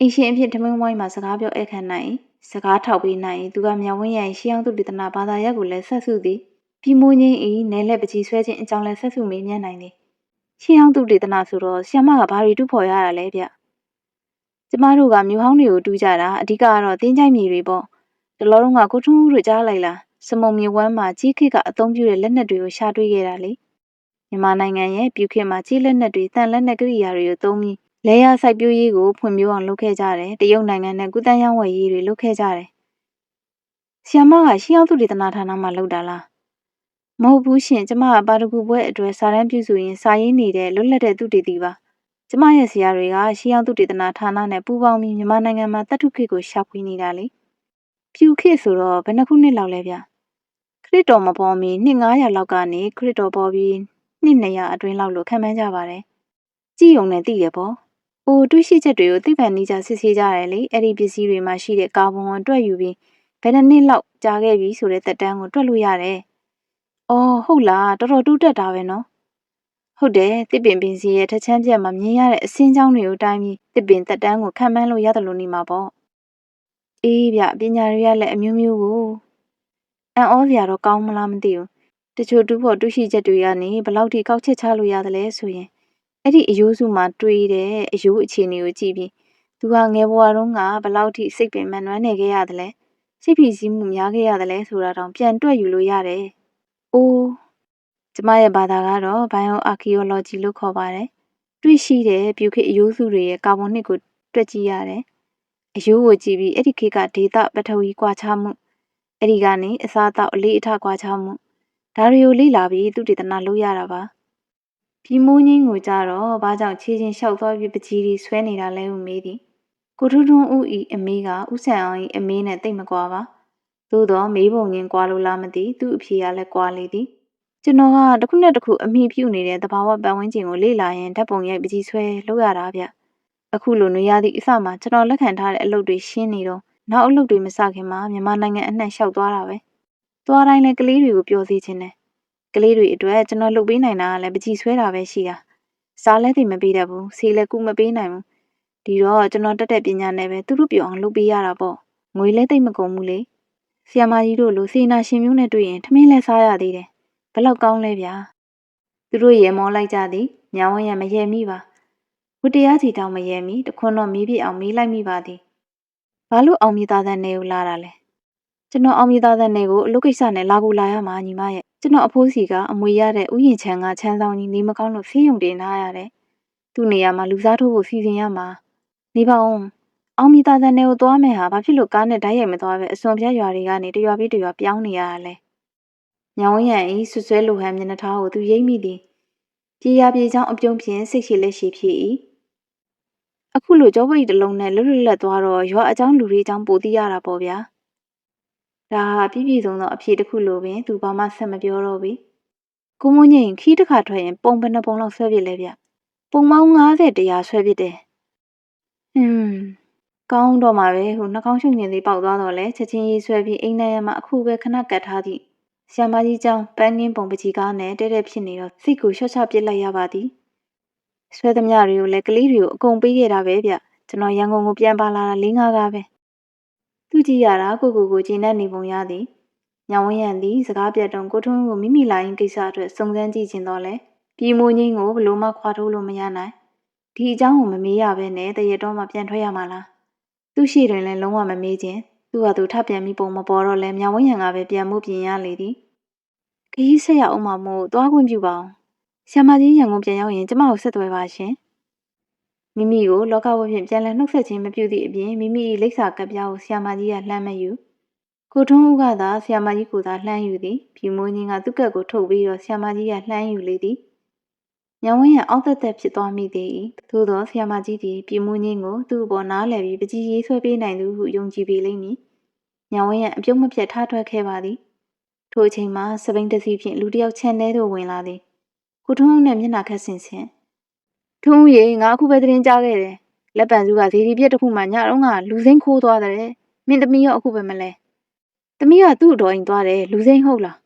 အိရှင်အဖြစ်ထမင်းဝိုင်းမှာစကားပြောဧခံနိုင်စကားထောက်ပေးနိုင်သူကမြောင်ဝင်းရန်ရှေးအောင်သူတေသနာဘာသာရပ်ကိုလည်းဆက်စုသည်ပြီးမိုးငင်းဤနယ်လက်ပကြီးဆွဲခြင်းအကြောင်းလည်းဆက်စုမေးမြန်းနိုင်သည်ရှေးအောင်သူတေသနာဆိုတော့ဆီယမကဘာတွေတူဖော်ရရလဲဗျကျမတို့ကမြို့ဟောင်းတွေကိုတူးကြတာအဓိကကတော့တင်းကြိုက်မြေတွေပေါ့တလောလုံးကကိုထွန်းဦးတို့ကြားလိုက်လား စမုံမြေဝမ်းမှာကြီးခိကအသုံးပြုတဲ့လက်နက်တွေကိုရှာတွေ့ခဲ့တာလေမြန်မာနိုင်ငံရဲ့ပြည်ခေတ်မှာကြီးလက်နက်တွေတန်လက်နက်ကိရိယာတွေကိုသုံးပြီးလဲရစိုက်ပျိုးရေးကိုဖွံ့ဖြိုးအောင်လုပ်ခဲ့ကြတယ်။တရုတ်နိုင်ငံနဲ့ကုသရေးဝယ်ရေးတွေလုပ်ခဲ့ကြတယ်။ဆီယမကရှီအောင်သူဒေသနာဌာနမှာလုပ်တာလား။မဟုတ်ဘူးရှင်ကျမကပါတကူပွဲအတွက်စာတမ်းပြုစုရင်စာရေးနေတဲ့လွတ်လပ်တဲ့သူတည်တည်ပါ။ကျမရဲ့ဆရာတွေကရှီအောင်သူဒေသနာဌာနနဲ့ပူးပေါင်းပြီးမြန်မာနိုင်ငံမှာတတ်ထုခေတ်ကိုရှာဖွေနေတာလေ။ဖြူခေတ်ဆိုတော့ဘယ်နှခုနှစ်လောက်လဲဗျ။ခ ရစ်တော်မပေါ်မီနှစ်900လောက်ကနေခရစ်တော်ပေါ်ပြီးနှစ်200အတွင်းလောက်လို့ခံမှန်းကြပါတယ်။ကြည့်ုံနဲ့သိတယ်ပေါ့။အိုတွေးရှိချက်တွေကိုသိပ္ပံနည်းကြစစ်ဆေးကြရတယ်လေ။အဲ့ဒီပစ္စည်းတွေမှာရှိတဲ့ကာဗွန်ကိုတွက်ယူပြီးဘယ်နှစ်နှစ်လောက်ကြာခဲ့ပြီဆိုတဲ့သက်တမ်းကိုတွက်လို့ရတယ်။အော်ဟုတ်လားတော်တော်တူးတက်တာပဲနော်။ဟုတ်တယ်တစ်ပင်ပင်စီရဲ့ထချမ်းပြက်မှာမြင်ရတဲ့အစင်းချောင်းတွေကိုတိုင်းပြီးတစ်ပင်သက်တမ်းကိုခံမှန်းလို့ရတယ်လို့နေမှာပေါ့။အေးဗျပညာတွေကလည်းအမျိုးမျိုးကို အံ့ဩစရာတော့ကောင်းမလားမသိဘူးတချို့တူဖို့တူရှိချက်တွေကနေဘလောက်ထိကောက်ချက်ချလို့ရတယ်လဲဆိုရင်အဲ့ဒီအယိုးစုမှာတွေးတဲ့အယိုးအခြေအနေကိုကြည့်ပြီးသူကငယ်ဘဝတုန်းကဘလောက်ထိစိတ်ပင်မနှွမ်းနေခဲ့ရတယ်လဲစိတ်ဖိစီးမှုများခဲ့ရတယ်လဲဆိုတာတောင်ပြန်တွက်ယူလို့ရတယ်။အိုးကျမရဲ့ဘာသာကတော့ bioarchaeology လို့ခေါ်ပါတယ်။တွေ့ရှိတဲ့ပြုခေတ်အယိုးစုတွေရဲ့ကာဗွန်နှစ်ကိုတွက်ကြည့်ရတယ်။အယိုးကိုကြည့်ပြီးအဲ့ဒီခေတ်ကဒေတာပထဝီကွာခြားမှု အဲ့ဒီကနေအစားအသောက်အလေးအထားကွာခြားမှုဒါတွေကိုလေ့လာပြီးသူတေသနာလုပ်ရတာပါပြီးမိုးငင်းကိုကြတော့ဘာကြောင့်ခြေချင်းလျှောက်သွားပြီးပကြီးတွေဆွဲနေတာလဲဟုမေးသည်ကိုထူးထွန်းဦးဤအမေကဥဆန်အောင်ဤအမေနဲ့တိတ်မကွာပါသို့တော့မေးပုံချင်းကွာလို့လားမသိသူ့အဖေကလည်းကွာလေသည်ကျွန်တော်ကတစ်ခုနဲ့တစ်ခုအမိပြုတ်နေတဲ့တဘာဝပတ်ဝန်းကျင်ကိုလေ့လာရင်ဓာတ်ပုံရိုက်ပကြီးဆွဲလုပ်ရတာဗျအခုလိုနေရသည့်အစမှာကျွန်တော်လက်ခံထားတဲ့အလုပ်တွေရှင်းနေတော့ နောက်အလုပ်တွေမစခင်မှာမြန်မာနိုင်ငံအနှံ့လျှောက်သွားတာပဲသွားတိုင်းလည်းကလေးတွေကိုပျော်စေခြင်းနဲ့ကလေးတွေအတွက်ကျွန်တော်လုပ်ပေးနိုင်တာကလည်းပကြီးဆွဲတာပဲရှိတာစားလဲသိမပေးတတ်ဘူးဆေးလည်းကုမပေးနိုင်ဘူးဒီတော့ကျွန်တော်တက်တဲ့ပညာနဲ့ပဲသူတို့ပြောအောင်လုပ်ပေးရတာပေါ့ငွေလည်းသိမကုန်ဘူးလေဆီယမကြီးတို့လိုစေနာရှင်မျိုးနဲ့တွေ့ရင်ထမင်းလဲစားရသေးတယ်ဘလောက်ကောင်းလဲဗျာသူတို့ရေမောလိုက်ကြသည်ညောင်းဝရမရဲမိပါဝတ္တရားချီတောင်းမရဲမိတခွန်းတော့မီးပြအောင်မေးလိုက်မိပါသည် ဘာလို့အောင်မြေသားတဲ့နေကိုလာတာလဲကျွန်တော်အောင်မြေသားတဲ့နေကိုအလုပ်ကိစ္စနဲ့လာကိုလာရမှာညီမရဲ့ကျွန်တော်အဖိုးစီကအမွေရတဲ့ဥယျင်ချမ်းကချမ်းဆောင်ကြီးနေမကောင်းလို့ဆေးရုံတင်ထားရတယ်သူ့နေရာမှာလူစားထိုးဖို့စီစဉ်ရမှာနေပါဦးအောင်မီတာတန်တွေကိုသွားမယ်ဟာဘာဖြစ်လို့ကားနဲ့ဓာတ်ရိုက်မသွားပဲအစွန်ပြတ်ရွာတွေကနေတရွာပြီးတရွာပြောင်းနေရတာလဲညောင်းရံဤဆွဆွဲလိုဟန်မျက်နှာထားကိုသူရိပ်မိသည်ပြေးရပြေးချောင်းအပြုံးဖြင့်စိတ်ရှိလက်ရှိဖြစ်၏ အခုလိုကြောပိတ်တစ်လုံးနဲ့လွတ်လွတ်လပ်သွားတော့ရွာအကြောင်းလူတွေအကြောင်းပိုသိရတာပေါ့ဗျာဒါဟာပြည့်ပြည့်စုံသောအဖြေတစ်ခုလိုပင်သူဘာမှဆက်မပြောတော့ဘူးကိုမိုးငိန်ခီးတစ်ခါထွက်ရင်ပုံပနှပုံလောက်ဆွဲပြစ်လဲဗျပုံပေါင်း90တရာဆွဲပြစ်တယ်ဟွန်းကောင်းတော့မှာပဲဟိုနှာခေါင်းရှုံငင်လေးပေါက်သွားတော့လဲချက်ချင်းရေးဆွဲပြီးအိမ်ထဲမှာအခုပဲခဏကတ်ထားသည့်ဆရာမကြီးကြောင့်ပန်းကင်းပုံပကြီးကားနဲ့တဲတဲဖြစ်နေတော့စိတ်ကိုရှော့ချပစ်လိုက်ရပါသည် ဆွဲသမျှတွေကိုလည်းကလေးတွေကိုအကုန်ပေးခဲ့တာပဲဗျကျွန်တော်ရန်ကုန်ကိုပြန်ပါလာတာ၄-၅ကားပဲသူကြည့်ရတာကိုကိုကိုကျင်းတဲ့နေပုံရသည်ညောင်ဝင်းရံသည်စကားပြတ်တုံကိုထွန်းကိုမိမိလာရင်ကိစ္စအတွက်စုံစမ်းကြည့်ခြင်းတော့လဲပြည်မိုးငင်းကိုဘလို့မှခွာထိုးလို့မရနိုင်ဒီအကြောင်းကိုမမေးရဘဲနဲ့တရက်တော့မှပြန်ထွက်ရမှာလားသူ့ရှိတွင်လည်းလုံးဝမမေးခြင်းသူ့ဟာသူထပ်ပြန်ပြီးပုံမပေါ်တော့လဲမြောင်ဝင်းရံကပဲပြန်မှုပြင်ရလေသည်ခရီးဆက်ရအောင်မှမို့သွားခွင့်ပြုပါအောင် ဆ iam မကြီးရန်ကုန်ပြန်ရောက်ရင်ကျမကိုဆက်သွယ်ပါရှင်မိမိကိုလောကဝဖြင့်ပြန်လည်နှုတ်ဆက်ခြင်းမပြုသည့်အပြင်မိမိ၏လိပ်စာကပ်ပြားကိုဆ iam မကြီးကလှမ်းမယူကိုထွန်းဦးကသာဆ iam မကြီးကိုသာလှမ်းယူသည်ဖြူမိုးကြီးကသူ့ကပ်ကိုထုတ်ပြီးတော့ဆ iam မကြီးကလှမ်းယူလေသည်ညောင်ဝင်းရအောက်သက်သက်ဖြစ်သွားမိသည်သို့သောဆ iam မကြီးသည်ပြမိုးကြီးကိုသူ့အပေါ်နားလည်ပြီးပကြီးရေးဆွဲပေးနိုင်သူဟုယုံကြည်ပေလိမ့်မည်ညောင်ဝင်းရအပြုံးမပြတ်ထားထွက်ခဲ့ပါသည်ထိုအချိန်မှာစပိန်တစီဖြင့်လူတစ်ယောက်ချန်ထဲသို့ဝင်လာသည် ကိုထွန်းဦးနဲ့မျက်နှာခတ်ဆင်ဆင်ထွန်းဦးရေငါအခုပဲသတင်းကြားခဲ့တယ်လက်ပံစုကဇေဒီပြက်တစ်ခုမှညတော့ငါလူစိမ့်ခိုးသွားတယ်မင်းသမီးရောအခုပဲမလဲသမီးကသူ့အတော်အိမ်သွားတယ်လူစိမ့်ဟုတ်လား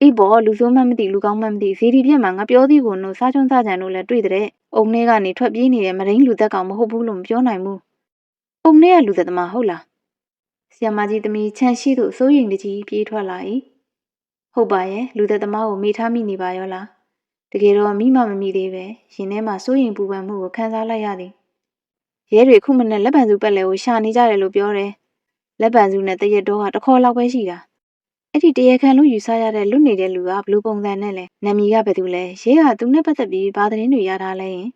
အေးပေါ်လူဆိုးမှမသိလူကောင်းမှမသိဇေဒီပြက်မှာငါပြောသည်ကိုနို့စားချွန်းစားကြံတို့လည်းတွေ့တဲ့အုံထဲကနေထွက်ပြေးနေတဲ့မရင်းလူသက်ကောင်မဟုတ်ဘူးလို့မပြောနိုင်ဘူးအုံထဲကလူသက်သမားဟုတ်လားဆီယမကြီးသမီးချန်ရှိသို့စိုးရိမ်တကြီးပြေးထွက်လာ၏ဟုတ်ပါရဲ့လူသက်သမားကိုမိထားမိနေပါရောလား တကယ်တော့မိမမမိသေးပဲရင်ထဲမှာစိုးရိမ်ပူပန်မှုကိုခံစားလိုက်ရသည်ရဲတွေခုမနဲ့လက်ပံစုပက်လဲကိုရှာနေကြတယ်လို့ပြောတယ်လက်ပံစုနဲ့တရက်တော့ကတစ်ခေါ်လောက်ပဲရှိတာအဲ့ဒီတရားခံလို့ယူဆရတဲ့လွတ်နေတဲ့လူကဘလူးပုံစံနဲ့လဲနာမည်ကဘယ်သူလဲရဲကသူနဲ့ပတ်သက်ပြီးဘာသတင်းတွေရထားလဲရင်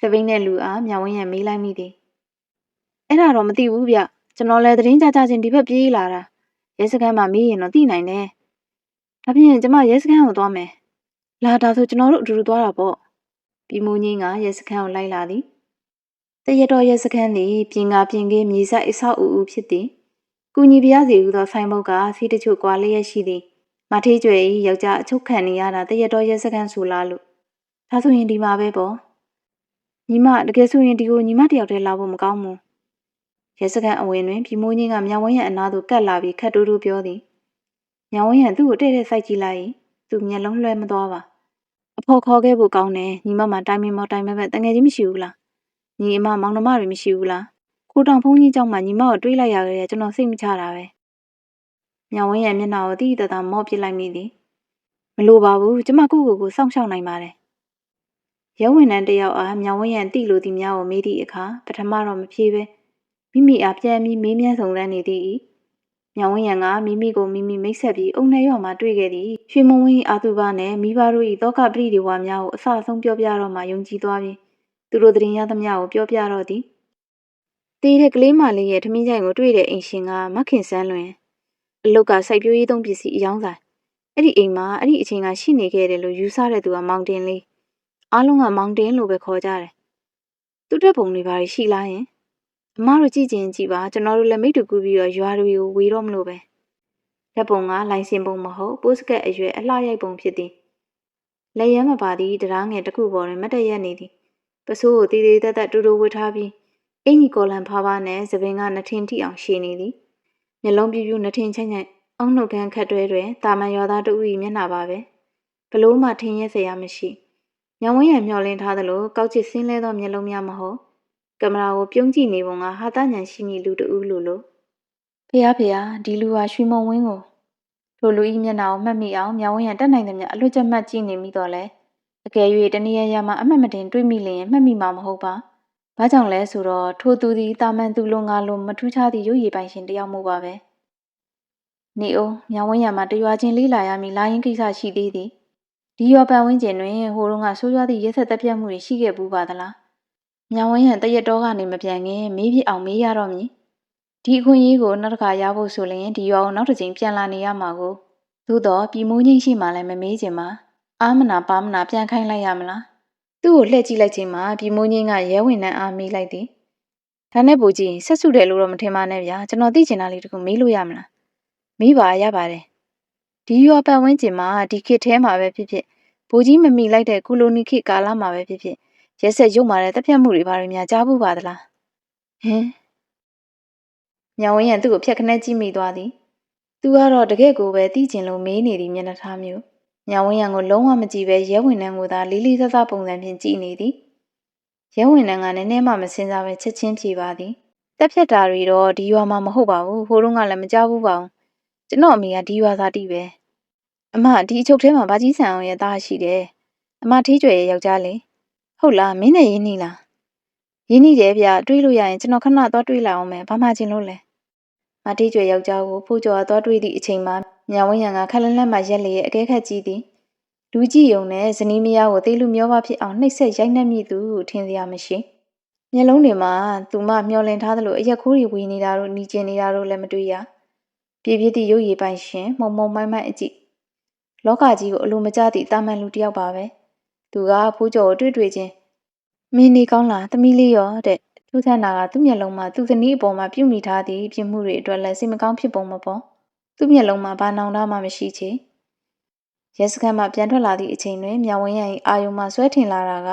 စပိန်နဲ့လူအားမြောင်ဝင်းရမေးလိုက်မိသည်အဲ့ဒါတော့မသိဘူးဗျကျွန်တော်လည်းသတင်းကြကြချင်းဒီဘက်ပြေးလာတာရဲစခန်းမှာမေးရင်တော့သိနိုင်တယ်ဒါဖြင့်ကျမရဲစခန်းကိုသွားမယ် လာဒါဆိုကျွန်တော်တို့အတူတူသွားတာပေါ့ပြီးမူငင်းကရဲစခန်းကိုလိုက်လာသည်တရတော်ရဲစခန်းသည်ပြင်ကာပြင်ကင်းမြေဆိုင်အဆောက်အဦဖြစ်သည်ကုညီပြရစီဟုသောဆိုင်ဘုတ်ကစီးတချို့ကွာလျက်ရှိသည်မထေးကျွယ်၏ယောက်ျားအချုပ်ခံနေရတာတရတော်ရဲစခန်းဆိုလားလို့ဒါဆိုရင်ဒီမှာပဲပေါ့ညီမတကယ်ဆိုရင်ဒီကိုညီမတယောက်တည်းလာဖို့မကောင်းဘူးရဲစခန်းအဝင်တွင်ပြည်မိုးကြီးကမြောင်ဝင်းရံအနားသို့ကတ်လာပြီးခတ်တူးတူးပြောသည်မြောင်ဝင်းရံသူ့ကိုတဲ့တဲ့စိုက်ကြည့်လိုက်၏ သူမျက်လုံးလွှဲမသွားပါအဖေခေါ်ခဲ့ဖို့ကောင်းတယ်ညီမမတိုင်မင်မောတိုင်မဲ့ပဲတငယ်ချင်းမရှိဘူးလားညီအမမောင်နှမတွေမရှိဘူးလားကိုတောင်ဖုန်းကြီးကြောင့်မှညီမကိုတွေးလိုက်ရကြတယ်ကျွန်တော်စိတ်မချတာပဲမြောင်ဝင်းရဲ့မျက်နှာကိုတိတိတတ်တမော့ပြစ်လိုက်မိသည်မလိုပါဘူးကျမကိုကိုကိုစောင့်ရှောက်နိုင်ပါတယ်ရဲဝင်တန်းတယောက်အားမြောင်ဝင်းရန်တိလိုသည်များကိုမေးသည့်အခါပထမတော့မဖြေပဲမိမိအားပြန်ပြီးမေးမြန်းဆောင်တန်းနေသည်၏ ညောင်ဝင်းရံကမိမိကိုမိမိမိတ်ဆက်ပြီးအုံနဲ့ရော့မှတွေ့ခဲ့သည်။ရွှေမုံဝင်းအာသူဘနဲ့မိဘတို့၏တောကပရိဒီဝါများကိုအဆအဆုံးပြောပြတော့မှယုံကြည်သွားပြီးသူတို့တင်ရသမျှကိုပြောပြတော့သည်။တေးတဲ့ကလေးမလေးရဲ့ထမင်းကြိုင်ကိုတွေ့တဲ့အိမ်ရှင်ကမခင်ဆန်းလွင်အလုတ်ကစိုက်ပျိုးရေးသုံးပစ္စည်းအယောင်းဆိုင်အဲ့ဒီအိမ်မှာအဲ့ဒီအချိန်ကရှိနေခဲ့တယ်လို့ယူဆတဲ့သူကမောင်တင်လေးအားလုံးကမောင်တင်လို့ပဲခေါ်ကြတယ်။သူ့တက်ပုံတွေပါရှိလားယင် အမတို့ကြည့်ချင်းကြည့်ပါကျွန်တော်တို့လည်းမိတူကူးပြီးတော့ရွာတွေကိုဝေတော့မလို့ပဲလက်ပုံကလိုင်စင်ပုံမဟုတ်ပိုးစကက်အရွယ်အလှရိုက်ပုံဖြစ်သည်လက်ရမ်းမပါသည့်တရားငယ်တစ်ခုပေါ်တွင်မတ်တရက်နေသည်ပစိုးကိုတည်တည်တက်တက်တူတူဝတ်ထားပြီးအင်ကြီးကော်လန်ဖားဖားနဲ့သပင်ကနှထင်ထိအောင်ရှည်နေသည်မျက်လုံးပြူးပြူးနှထင်ချိုင်ချိုင်အောင်းနှုတ်ခမ်းခတ်တွဲတွင်တာမန်ရွာသားတို့၏မျက်နှာပါပဲဘလို့မှထင်ရဲစရာမရှိညောင်ဝင်းရမျောလင်းထားသလိုကောက်ချစ်ဆင်းလဲသောမျက်လုံးများမဟုတ် ကင်မရာကိုပြုံးကြည့်နေပုံကဟာတညံရှိမိလူတူလို့လို့ဖះဖះဒီလူဟာရွှေမုံဝင်းကိုထိုလူဤမျက်နှာကိုမှတ်မိအောင်မြောင်ဝင်းရတက်နိုင်သည်မြအလွတ်ကျမှတ်ကြည့်နေမိတော့လဲအကယ်၍တနည်းရမှာအမှတ်မတင်တွေးမိလျင်မှတ်မိမှာမဟုတ်ပါဘာကြောင့်လဲဆိုတော့ထိုသူသည်တာမန်သူလိုငါလိုမထူးခြားသည့်ရုပ်ရည်ပိုင်ရှင်တယောက်မို့ပါပဲနေအောင်မြောင်ဝင်းရမှာတရွာချင်းလေးလာရမည်လာရင်ကိစ္စရှိသေးသည်ဒီရွာပန်ဝင်းကျင်တွင်ဟိုတုန်းကဆိုးရွားသည့်ရဲဆက်တက်ပြတ်မှုတွေရှိခဲ့ဘူးပါသလား။ ညောင်ဝင်းရံတရက်တော့ကနေမပြန်ခင်မေးပြစ်အောင်မေးရတော့မည်။ဒီအခွင့်အရေးကိုနောက်တစ်ခါရဖို့ဆိုရင်ဒီရွာကိုနောက်တစ်ချိန်ပြန်လာနေရမှာကိုသို့တော့ပြည်မိုးငိမ့်ရှိမှလည်းမမေးချင်ပါ။အာမနာပါမနာပြန်ခိုင်းလိုက်ရမလား။သူ့ကိုလှည့်ကြည့်လိုက်ချိန်မှာပြည်မိုးငိမ့်ကရဲဝင်နှံအားမေးလိုက်သည်။ဒါနဲ့ပူကြည့်ဆက်စုတယ်လို့တော့မထင်ပါနဲ့ဗျာကျွန်တော်သိချင်တာလေးတခုမေးလို့ရမလား။မေးပါရပါတယ်။ဒီရွာပတ်ဝန်းကျင်မှာဒီခေတ်ထဲမှာပဲဖြစ်ဖြစ်ဘိုးကြီးမမိလိုက်တဲ့ကိုလိုနီခေတ်ကာလမှာပဲဖြစ်ဖြစ် ရက်ဆက်ရုပ်မာတဲ့တပ်ဖြတ်မှုတွေဘာတွေများကြားဘူးပါသလားဟင်ညောင်ဝင်းရံသူ့ကိုဖြတ်ခနဲ့ကြည့်မိသွားသည်သူကတော့တကယ့်ကိုပဲတီးကျင်လို့မေးနေသည်မျက်နှာထားမျိုးညောင်ဝင်းရံကိုလုံးဝမကြည့်ပဲရဲဝင်နှံကိုသာလေးလေးစားစားပုံစံဖြင့်ကြည့်နေသည်ရဲဝင်နှံကလည်းနည်းမှမစင်စားပဲချက်ချင်းဖြေပါသည်တက်ဖြတ်တာတွေတော့ဒီရွာမှာမဟုတ်ပါဘူးဟိုတုန်းကလည်းမကြောက်ဘူးပါဘူးကျွန်တော်အမေကဒီရွာသားတိပဲအမဒီအချုပ်ထဲမှာဗာကြီးဆန်အောင်ရဲ့သားရှိတယ်အမထေးကျွယ်ရဲ့ယောက်ျားလေ ဟုတ်လားမင်းနဲ့ရင်းနှီးလားရင်းနှီးတယ်ဗျတွေးလို့ရရင်ကျွန်တော်ခဏသွားတွေးလိုက်အောင်မယ်ဘာမှချင်းလို့လဲမထေးကျွယ်ယောက်ျားကိုဖိုးကျော်ကသွားတွေးသည့်အချိန်မှာညာဝင်းရံကခက်လန်းလန်းမှရက်လေရဲ့အကဲခတ်ကြည့်သည်လူကြည့်ုံနဲ့ဇနီးမယားကိုသေလူမျောပါဖြစ်အောင်နှိပ်စက်ရိုက်နှက်မိသူထင်စရာမရှိမျက်လုံးတွေမှာသူမမျောလင်ထားသလိုအရက်ခိုးတွေဝေနေတာတို့หนีကျင်နေတာတို့လည်းမတွေ့ရပြည့်ပြည့်သည့်ရုပ်ရည်ပိုင်ရှင်မှုံမှုံမိုင်းမိုင်းအကြည့်လောကကြီးကိုအလိုမကျသည့်တာမန်လူတစ်ယောက်ပါပဲ သူကဖိုးကျော်ကိုတွေ့တွေ့ချင်းမင်းနေကောင်းလားသမီးလေးရောတဲ့ထူးဆန်းတာကသူ့မျက်လုံးမှာသူ့ဇနီးအပေါ်မှာပြုမိထားသည့်ပြစ်မှုတွေအတွက်လည်းစိတ်မကောင်းဖြစ်ပုံမပေါ်သူ့မျက်လုံးမှာဘာနောင်တမှမရှိချေရဲစခန်းမှာပြန်ထွက်လာသည့်အချိန်တွင်မြောင်ဝင်းရန်၏အာယုံမှာဆွဲထင်လာတာက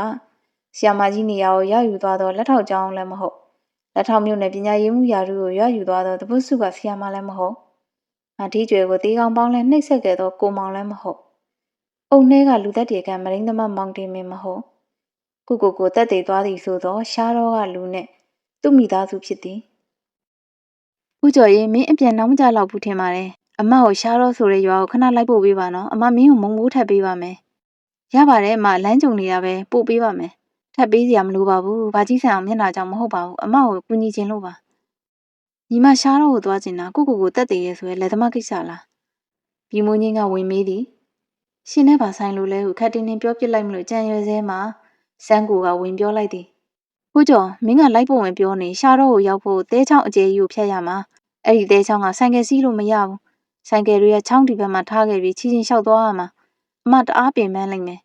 ဆီယာမကြီးနေရာကိုရောက်ယူသွားသောလက်ထောက်ကျောင်းလည်းမဟုတ်လက်ထောက်မြို့နယ်ပညာရေးမှုရာထူးကိုရောက်ယူသွားသောတပုတ်စုကဆီယာမလည်းမဟုတ်အထီးကျွယ်ကိုတေးကောင်းပေါင်းလဲနှိပ်စက်ခဲ့သောကိုမောင်လည်းမဟုတ် အုံနှဲကလူသက်တေကမရင်းသမမောင်တင်မင်းမဟုတ်ကုကိုကိုတက်သေးသွားသည်ဆိုသောရှားတော့ကလူနဲ့သူ့မိသားစုဖြစ်သည်ဥကျော်ရင်မင်းအပြန်နောက်မကြတော့ဘူးထင်ပါတယ်အမကိုရှားတော့ဆိုတဲ့ရွာကိုခဏလိုက်ပို့ပေးပါနော်အမမင်းကိုမုံမိုးထပ်ပေးပါမယ်ရပါတယ်အမလမ်းကြုံနေတာပဲပို့ပေးပါမယ်ထပ်ပေးစရာမလိုပါဘူးဘာကြီးဆန်အောင်မျက်နှာကြောင်မဟုတ်ပါဘူးအမကိုကူညီခြင်းလို့ပါညီမရှားတော့ကိုသွားကျင်တာကိုကိုကိုတက်တည်ရဲဆိုရဲလက်သမားကိစ္စလားပြီးမိုးချင်းကဝင်မေးသည် ရှင်နဲ့ပါဆိုင်လို့လဲဟုခက်တင်းတင်းပြောပြလိုက်မလို့ကြံရွယ်စဲမှာစန်းကိုကဝင်ပြောလိုက်သည်ကိုကျော်မင်းကလိုက်ဖို့ဝင်ပြောနေရှားတော့ကိုရောက်ဖို့တဲချောင်းအကျယ်ကြီးကိုဖျက်ရမှာအဲ့ဒီတဲချောင်းကဆိုင်ကယ်စီးလို့မရဘူးဆိုင်ကယ်တွေကချောင်းဒီဘက်မှာထားခဲ့ပြီးချီချင်းလျှောက်သွားရမှာအမတအားပင်ပန်းလိုက်မယ်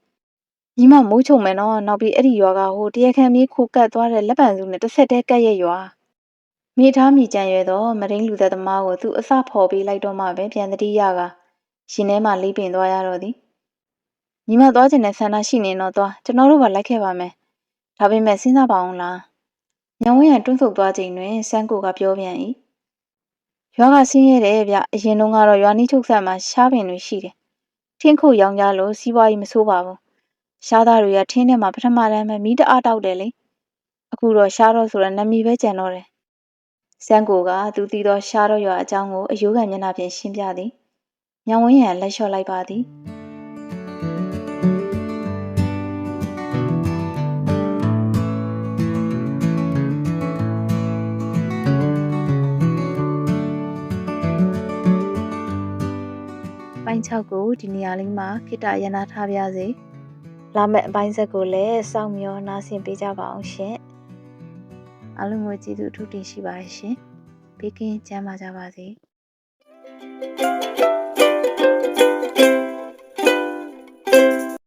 ညီမမိုးချုံမယ်နော်နောက်ပြီးအဲ့ဒီရွာကဟိုတရခမ်းမီးခိုကတ်သွားတဲ့လက်ပံစုနဲ့တစ်ဆက်တည်းကတ်ရဲ့ရွာမိသားမိကြံရွယ်တော့မရင်းလူသက်သမားကိုသူအစဖော်ပေးလိုက်တော့မှပဲပြန်တတိယကရှင်ထဲမှာလေးပင်သွားရတော့သည် ညီမသွားခြင်းနဲ့ဆန္ဒရှိနေတော့သွားကျွန်တော်တို့ကလိုက်ခဲ့ပါမယ်ဒါပေမဲ့စဉ်းစားပါအောင်လားညောင်ဝင်းရတွန်းဆုတ်သွားချိန်တွင်စန်းကိုကပြောပြန်၏ရွာကဆင်းရဲတယ်ဗျအရင်တုန်းကတော့ရွာနီးချုပ်ဆက်မှာရှားပင်တွေရှိတယ်ထင်းခုတ်ရောင်ကြလို့စီးပွားရေးမဆိုးပါဘူးရှားသားတွေကထင်းထဲမှာပထမတန်းပဲမီးတအားတောက်တယ်လေအခုတော့ရှားတော့ဆိုတော့နမီပဲကြံတော့တယ်စန်းကိုကသူတည်သောရှားတော့ရွာအကြောင်းကိုအယိုးခံမျက်နှာဖြင့်ရှင်းပြသည်ညောင်ဝင်းရံလက်လျှော့လိုက်ပါသည် ပိုင်း6ကိုဒီနေရာလေးမှာခိတရနာထားပြစေလာမယ့်အပိုင်းဆက်ကိုလည်းစောင့်မျှော်နားဆင်ပေးကြပါအောင်ရှင်အားလုံးကိုကျေးဇူးအထူးတင်ရှိပါတယ်ရှင်ဘေးကင်းကျန်းမာကြပါစေ